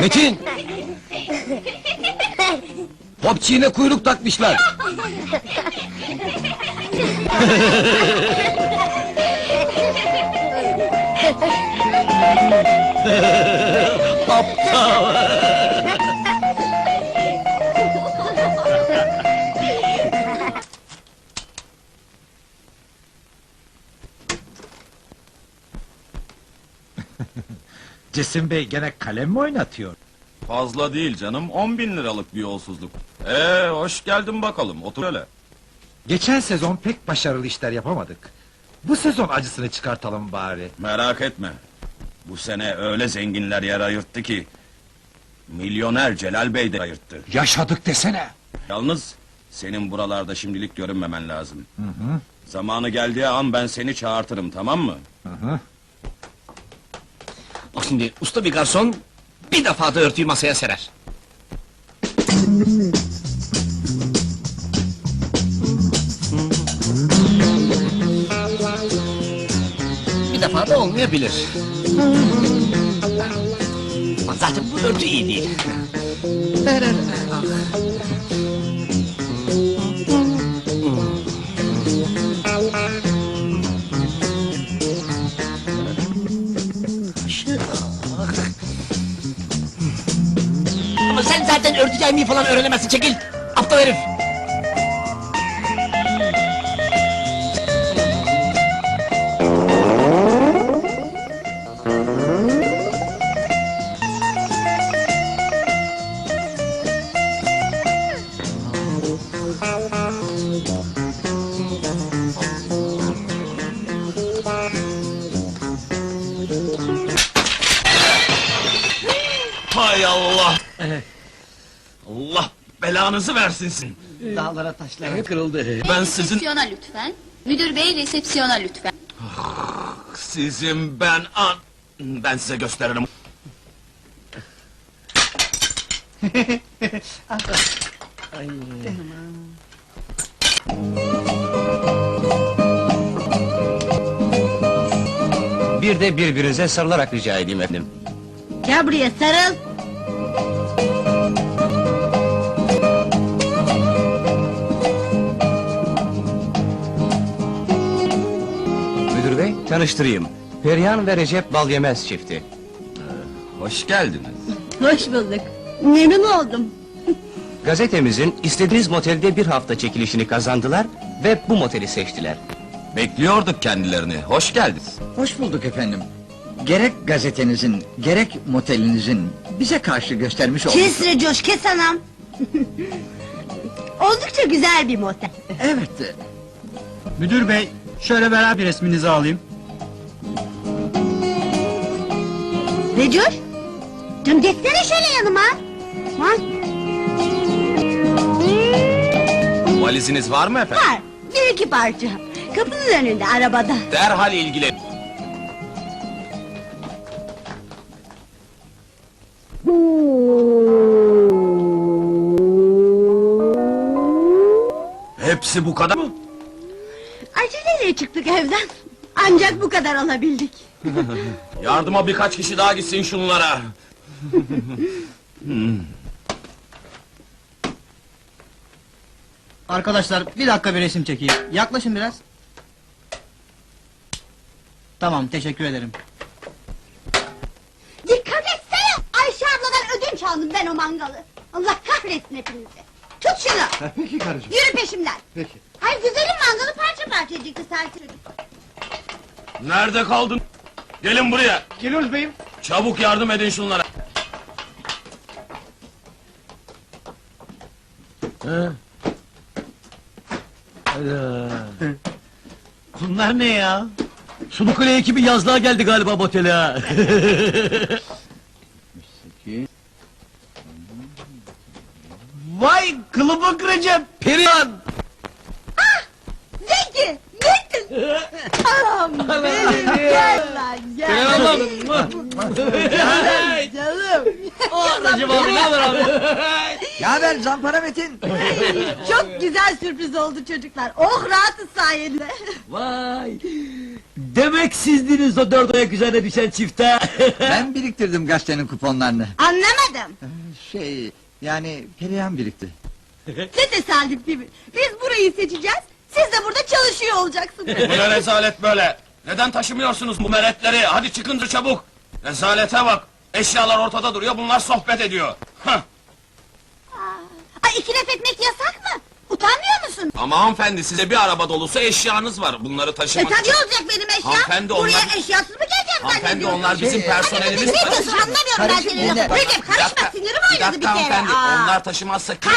Metin! Popçiğine kuyruk takmışlar. Aptal! Cesim Bey gene kalem mi oynatıyor? Fazla değil canım, 10 bin liralık bir yolsuzluk. Ee, hoş geldin bakalım, otur öyle. Geçen sezon pek başarılı işler yapamadık. Bu sezon acısını çıkartalım bari. Merak etme. Bu sene öyle zenginler yer ayırttı ki... ...milyoner Celal Bey de ayırttı. Yaşadık desene. Yalnız senin buralarda şimdilik görünmemen lazım. Zamanı geldiği an ben seni çağırtırım, tamam mı? Bak şimdi usta bir garson bir defa da örtüyü masaya serer. Bir defa da olmayabilir. Zaten bu örtü iyi değil. Örtü yaymayı falan öğrenemezsin çekil. Aptal herif. Hay! Allah belanızı versin sizin. Dağlara taşlara kırıldı. Ben sizin... Resepsiyona lütfen. Müdür bey resepsiyona lütfen. Sizin ben an... Ben size gösteririm. Bir de birbirinize sarılarak rica edeyim efendim. Gel buraya sarıl. Müdür bey tanıştırayım. Perihan ve Recep Balyemez çifti. Hoş geldiniz. Hoş bulduk. Memnun oldum. Gazetemizin istediğiniz motelde bir hafta çekilişini kazandılar ve bu moteli seçtiler. Bekliyorduk kendilerini. Hoş geldiniz. Hoş bulduk efendim. Gerek gazetenizin, gerek motelinizin bize karşı göstermiş olduğu... Kes Recoş, kes anam. Oldukça güzel bir motel. Evet, Müdür bey, şöyle beraber resminizi alayım. Recoş, canım geçsene şöyle yanıma. Ha? Valiziniz var mı efendim? Var, bir iki parça. Kapının önünde, arabada. Derhal ilgilen. Hepsi bu kadar mı? Aceleyle çıktık evden. Ancak bu kadar alabildik. Yardıma birkaç kişi daha gitsin şunlara. Arkadaşlar bir dakika bir resim çekeyim. Yaklaşın biraz. Tamam, teşekkür ederim. Dikkat etsene! Ayşe abladan ödünç aldım ben o mangalı. Allah kahretsin hepinizi. Tut şunu! Peki karıcığım. Yürü peşimden! Peki. Ay güzelim mangalı parça parça edecek sert çocuk. Nerede kaldın? Gelin buraya. Geliyoruz beyim. Çabuk yardım edin şunlara. Ha? Hayda. Bunlar ne ya? Sulu Kule ekibi yazlığa geldi galiba bu otele ha. Vay kılıbık Recep, Perihan! Anam benim gel lan gel. Canım. Recep abi ne haber abi? Ne haber Zampara Metin? Çok güzel sürpriz oldu çocuklar. Oh rahatız sayende. Vay. Demek sizdiniz o dört ayak üzerine düşen çifte. Ben biriktirdim gazetenin kuponlarını. Anlamadım. Şey, yani Perihan birikti. Ne tesadüf mi? Biz burayı seçeceğiz. Siz de burada çalışıyor olacaksınız. Bu ne rezalet böyle? Neden taşımıyorsunuz bu meretleri? Hadi çıkın çabuk. Rezalete bak. Eşyalar ortada duruyor, bunlar sohbet ediyor. Hah. Ay iki laf etmek yasak mı? Utanmıyor musun? Ama hanımefendi size bir araba dolusu eşyanız var. Bunları E taşımak tabii olacak benim eşya. Hanımefendi, Buraya onlar- eşyasız mı geleceğim Hanımefendi zannediyorsun? onlar bizim Şey, personelimiz. Ne diyorsun anlamıyorum ben senin yine. lafını. Recep Bir karışma dakika, sinirim bir oynadı bir dakika kere. hanımefendi, Aa. onlar taşımazsa kim?